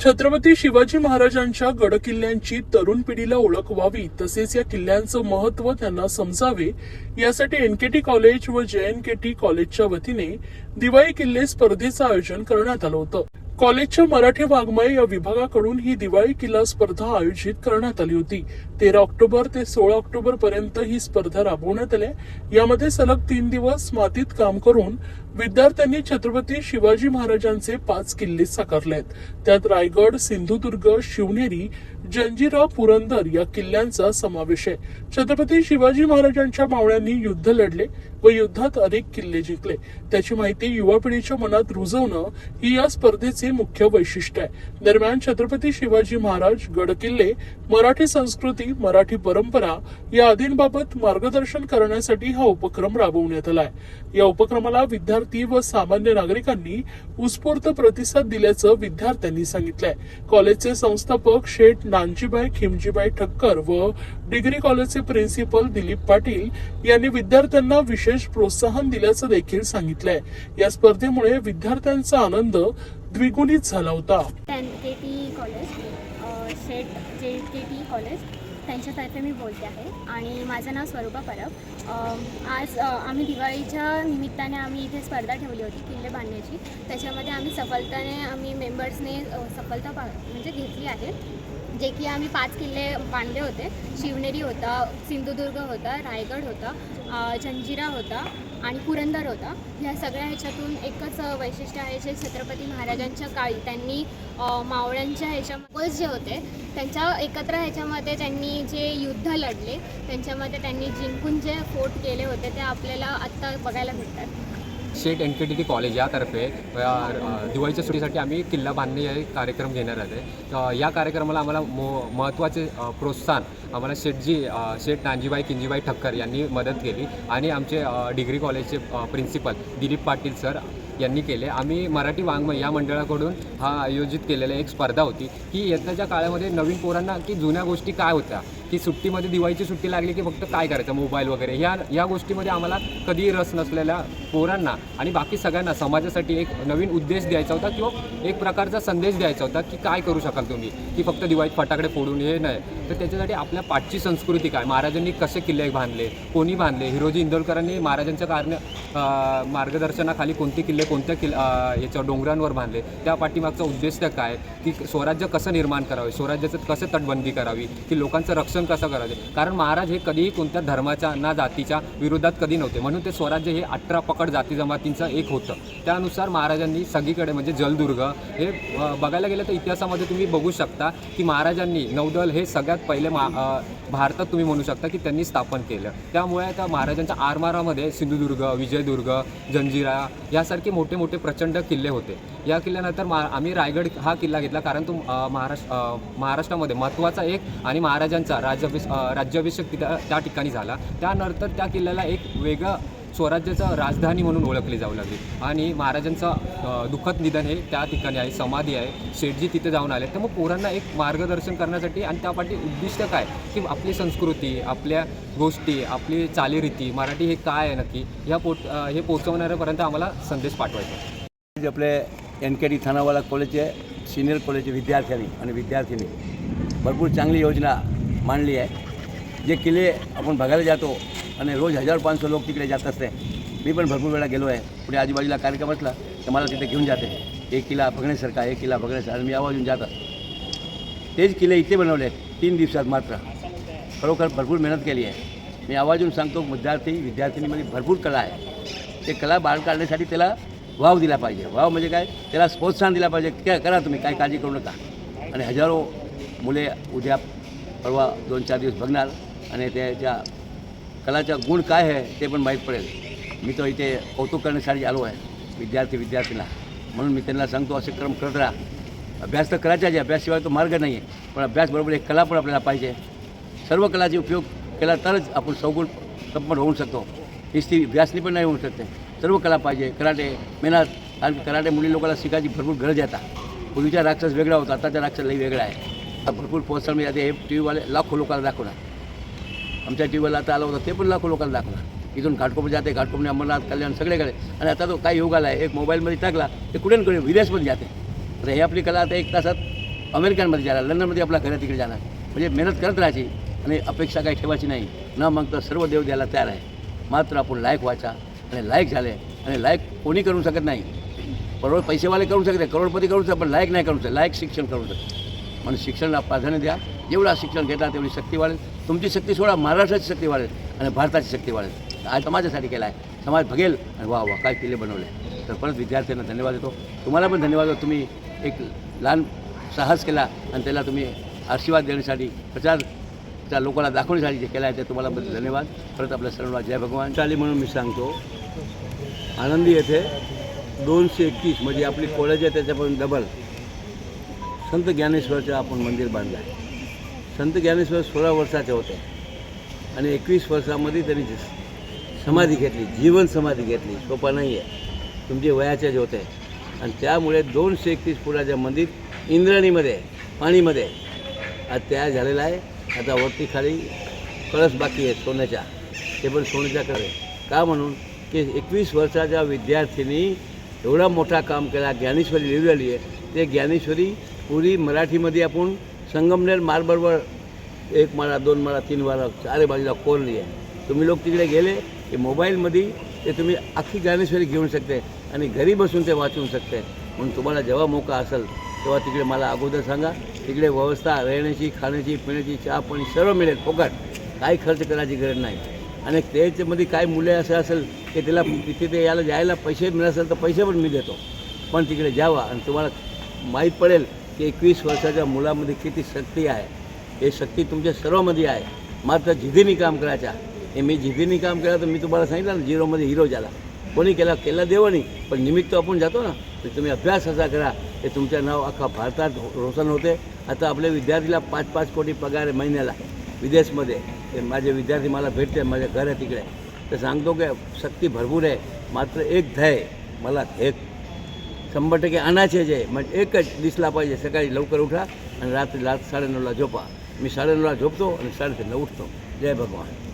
छत्रपती शिवाजी महाराजांच्या गडकिल्ल्यांची तरुण पिढीला ओळख व्हावी तसेच या किल्ल्यांचं महत्त्व त्यांना समजावे यासाठी एनकेटी कॉलेज व जेएनकेटी कॉलेजच्या वतीने दिवाळी किल्ले स्पर्धेचं आयोजन करण्यात आलं होतं. कॉलेजच्या मराठी वाङ्मय या विभागाकडून ही दिवाळी किल्ला स्पर्धा आयोजित करण्यात आली होती. तेरा ऑक्टोबर ते सोळा ऑक्टोबर पर्यंत ही स्पर्धा राबवण्यात आली यामध्ये सलग तीन दिवस मातीत काम करून विद्यार्थ्यांनी छत्रपती शिवाजी महाराजांचे पाच किल्ले साकारले आहेत त्यात रायगड सिंधुदुर्ग शिवनेरी जंजिरा पुरंदर या किल्ल्यांचा समावेश आहे. छत्रपती शिवाजी महाराजांच्या मावळ्यांनी युद्ध लढले. व युद्धात अनेक किल्ले जिंकले. त्याची माहिती युवा पिढीच्या मनात रुजवणं ही या स्पर्धेचे मुख्य वैशिष्ट्य आहे. दरम्यान छत्रपती शिवाजी महाराज गड किल्ले मराठी संस्कृती मराठी परंपरा या आदींबाबत मार्गदर्शन करण्यासाठी हा उपक्रम राबवण्यात आला आहे. या उपक्रमाला विद्यार्थी व सामान्य नागरिकांनी उत्स्फूर्त प्रतिसाद दिल्याचं विद्यार्थ्यांनी सांगितलंय. कॉलेजचे संस्थापक शेठ नानजीबाई खिमजीबाई ठक्कर व डिग्री कॉलेजचे प्रिन्सिपल दिलीप पाटील यांनी विद्यार्थ्यांना विशेष प्रोत्साहन दिल्याचं देखील सांगितलंय. या स्पर्धेमुळे विद्यार्थ्यांचा आनंद द्विगुणित झाला होता. Ten K T college K T college त्यांच्यातर्फे मी बोलते आहे. आणि माझं नाव स्वरूपा परब. आज आम्ही दिवाळीच्या निमित्ताने आम्ही इथे स्पर्धा ठेवली होती किल्ले बांधण्याची. त्याच्यामध्ये आम्ही सफलताने आम्ही मेंबर्सने सफलता पा म्हणजे घेतली आहे. जे की आम्ही पाच किल्ले बांधले होते. शिवनेरी होता सिंधुदुर्ग होता रायगड होता जंजिरा होता आणि पुरंदर होता. ह्या सगळ्या ह्याच्यातून एकच वैशिष्ट्य आहे जे छत्रपती महाराजांच्या काळी त्यांनी मावळ्यांच्या ह्याच्या मुगल्स जे होते त्यांच्या एकत्र ह्याच्यामध्ये त्यांनी जे युद्ध लढले त्यांच्यामध्ये त्यांनी जिंकून जे फोर्ट केले होते ते आपल्याला आत्ता बघायला भेटतात Sheth N K T T college यातर्फे दिवाळीच्या सुट्टीसाठी आम्ही किल्ला बांधणे हे कार्यक्रम घेणार आहे या कार्यक्रमाला आम्हाला मो महत्त्वाचे प्रोत्साहन आम्हाला शेठजी शेठ नानजीबाई किंजीबाई ठक्कर यांनी मदत केली. आणि आमचे डिग्री कॉलेजचे प्रिन्सिपल दिलीप पाटील सर यांनी केले. आम्ही मराठी वाङ्मय या मंडळाकडून हा आयोजित केलेला एक स्पर्धा होती. की यंदाच्या काळामध्ये नवीन पोरांना की जुन्या गोष्टी काय होत्या? की सुट्टीमध्ये दिवाळीची सुट्टी लागली की फक्त काय करायचं? मोबाईल वगैरे. ह्या या गोष्टीमध्ये आम्हाला कधीही रस नसलेल्या पोरांना आणि बाकी सगळ्यांना समाजासाठी एक नवीन उद्देश द्यायचा होता किंवा एक प्रकारचा संदेश द्यायचा होता की काय करू शकाल तुम्ही? की फक्त दिवाळीत फटाकडे फोडून हे नाही. तर त्याच्यासाठी आपल्या पाठची संस्कृती काय? महाराजांनी कसे किल्ले बांधले? कोणी बांधले? हिरोजी इंदोलकरांनी महाराजांच्या कारण मार्गदर्शनाखाली कोणते किल्ले कोणत्या किल्ले याच्यावर डोंगरांवर बांधले? त्या पाठीमागचा उद्देश काय? की स्वराज्य कसं निर्माण करावे? स्वराज्याचं कसं तटबंदी करावी? की लोकांचं रक्षण कसं करावे? कारण महाराज हे कधीही कोणत्या धर्माच्या ना जातीच्या विरोधात कधी नव्हते. म्हणून ते स्वराज्य हे अठरा पकड जाती जमातींचं एक होतं. त्यानुसार महाराजांनी सगळीकडे म्हणजे जलदुर्ग हे बघायला गेलं तर इतिहासामध्ये तुम्ही बघू शकता की महाराजांनी नौदल हे सगळ्यात पहिले मा भारतात तुम्ही म्हणू शकता की त्यांनी स्थापन केलं. त्यामुळे त्या महाराजांच्या आरमारामध्ये सिंधुदुर्ग विजयदुर्ग जंजिरा यासारखे मोठे मोठे प्रचंड किल्ले होते. या किल्ल्यानंतर मा आम्ही रायगड हा किल्ला घेतला कारण तो महाराष्ट्र महाराष्ट्रामध्ये महत्त्वाचा एक आणि महाराजांचा राज्याभिष राज्याभिषेक तिथं त्या ठिकाणी झाला. त्यानंतर त्या किल्ल्याला एक वेगळं स्वराज्याचा राजधानी म्हणून ओळखली जाऊ लागली. आणि महाराजांचं दुःखद निधन हे त्या ठिकाणी आहे समाधी आहे. शेठजी तिथे जाऊन आले. तर मग पोरांना एक मार्गदर्शन करण्यासाठी आणि त्यापाठी उद्दिष्ट काय? की आपली संस्कृती आपल्या गोष्टी आपली चालीरीती मराठी हे काय आहे नक्की? ह्या पोट हे पोचवणाऱ्यापर्यंत आम्हाला संदेश पाठवायचा जे आपले एन के डी थानावाला कॉलेजचे सिनियर कॉलेजचे विद्यार्थ्यांनी आणि विद्यार्थिनी. भरपूर चांगली योजना मांडली आहे. जे किल्ले आपण बघायला जातो आणि रोज हजार पाचशे लोक तिकडे जात असते मी पण भरपूर वेळा गेलो आहे पुढे आजूबाजूला कार्यक्रम असला तर मला तिथे घेऊन जाते एक किल्ला बघण्यासारखा एक किल्ला बघण्यासारखा आणि मी आवाजून जातात तेच किल्ले इथे बनवले आहेत तीन दिवसात मात्र खरोखर भरपूर मेहनत केली आहे मी आवाजून सांगतो विद्यार्थी विद्यार्थिनीमध्ये भरपूर कला आहे ते कला बाळ काढण्यासाठी त्याला वाव दिला पाहिजे वाव म्हणजे काय त्याला प्रोत्साहन दिला पाहिजे काय करा तुम्ही काय काळजी करू नका आणि हजारो मुले उद्या परवा दोन चार दिवस बघणार आणि त्याच्या कलाचा गुण काय आहे ते पण माहीत पडेल. मी तो इथे कौतुक करण्यासाठी आलो आहे विद्यार्थी विद्यार्थीला म्हणून मी त्यांना सांगतो असे क्रम करत राहा. अभ्यास तर करायचाच आहे अभ्यासशिवाय तो मार्ग नाही आहे पण अभ्यासबरोबर एक कला पण आपल्याला पाहिजे. सर्व कलाचे उपयोग केला तरच आपण सौगुण संपन्न होऊ शकतो. नुसती व्यासनी पण नाही होऊ शकते सर्व कला पाहिजे कराटे मेहनत कारण की कराटे मुली लोकांना शिकायची भरपूर गरज आहे आता. पूर्वीचा राक्षस वेगळा होता आताचा राक्षस लई वेगळा आहे. भरपूर प्रोत्साहन मिळते हे टी व्हीवाले लाखो लोकांना दाखवणार. आमच्या टी व्हीला आता आलं होतं ते पण लाखो लोकांना दाखवणार. इथून घाटकोपर जाते घाटकोपने अंबरनाथ कल्याण सगळेकडे. आणि आता तो काय योग आला आहे एक मोबाईलमध्ये टाकला ते कुठे कडे पण जाते. तर हे आपली कला आता एक तासात अमेरिकनमध्ये जाणार लंडनमध्ये आपल्या घरा तिकडे जाणार. म्हणजे मेहनत करत राहायची आणि अपेक्षा काही ठेवायची नाही. न मागता सर्व देव द्यायला तयार आहे. मात्र आपण लायक व्हायचा आणि लायक झाले आणि लायक कोणी करू शकत नाही. परवड पैसेवाले करू शकते करोडपती करू शकते पण लायक नाही करू शकत लायक शिक्षण करू शकते. म्हणून शिक्षणाला प्राधान्य द्या जेवढा शिक्षण घेता तेवढी शक्ती वाढेल. तुमची शक्ती सोडा महाराष्ट्राची शक्ती वाढेल आणि भारताची शक्ती वाढेल. आज समाजासाठी केला आहे समाज बघेल आणि वा वा काय किल्ले बनवले. तर परत विद्यार्थ्यांना धन्यवाद देतो. तुम्हाला पण धन्यवाद देतो. तुम्ही एक लहान साहस केला आणि त्याला तुम्ही आशीर्वाद देण्यासाठी प्रचार त्या लोकांना दाखवण्यासाठी जे केलं आहे ते तुम्हाला बद्दल धन्यवाद. परत आपल्या सर्वांना जय भगवान. चाली म्हणून मी सांगतो आनंदी येथे दोनशे एकतीस म्हणजे आपली कॉलेज आहे त्याच्यापासून डबल संत ज्ञानेश्वरचं आपण मंदिर बांधलं आहे संत ज्ञानेश्वर सोळा वर्षाचे होते. आणि एकवीस वर्षामध्ये त्यांनी समाधी घेतली जीवन समाधी घेतली. सोपा नाही आहे तुमचे वयाचे जे होते. आणि त्यामुळे दोनशे एकतीस फुटाच्या मंदिर इंद्राणीमध्ये पाणीमध्ये. आज तयार झालेला आहे. आता वरती खाली कळस बाकी आहे सोन्याच्या. ते पण सोन्याच्या कडे का म्हणून? की एकवीस वर्षाच्या विद्यार्थ्यांनी एवढा मोठा काम केला. ज्ञानेश्वरी लिहिलेली आहे. ते ज्ञानेश्वरी पुरी मराठीमध्ये आपण संगमनेर मार्बलवर एक माळा दोन माळा तीन माळा चारे बाजूला कोरली आहे. तुम्ही लोक तिकडे गेले की मोबाईलमध्ये ते तुम्ही अख्खी ज्ञानेश्वरी घेऊन शकते आणि घरी बसून ते वाचवू शकते. म्हणून तुम्हाला जेव्हा मोका असेल तेव्हा तिकडे मला अगोदर सांगा. तिकडे व्यवस्था राहण्याची खाण्याची पिण्याची चहा पाणी सर्व मिळेल. फुकट. काही खर्च करायची गरज नाही. आणि त्याच्यामध्ये काय मुले असं असेल की तिला तिथे ते याला जायला पैसे मिळत असेल तर पैसे पण मी देतो. पण तिकडे जावा आणि तुम्हाला माहीत पडेल की एकवीस वर्षाच्या मुलामध्ये किती शक्ती आहे? हे शक्ती तुमच्या सर्वामध्ये आहे. मात्र जिद्दीने काम करायच्या. हे मी जिद्दीने काम केलं तर मी तुम्हाला सांगितलं ना झिरोमध्ये हिरो झाला. कोणी केला? केला देवानी. पण निमित्त आपण जातो ना तर तुम्ही अभ्यास असा करा. हे तुमचं नाव अख्खा भारतात रोशन होते. आता आपल्या विद्यार्थीला पाच पाच कोटी पगार आहे महिन्याला. विदेशमध्ये. ते माझे विद्यार्थी मला भेटते माझ्या घर आहे तिकडे तर सांगतो की शक्ती भरपूर आहे. मात्र एक ध्येय मला एक शंभर टक्के आणायचे जे म्हणजे एकच दिसला पाहिजे सकाळी लवकर उठा आणि रात्री रात साडेनऊला झोपा मी साडेनऊला झोपतो आणि साडेतीनला उठतो जय भगवान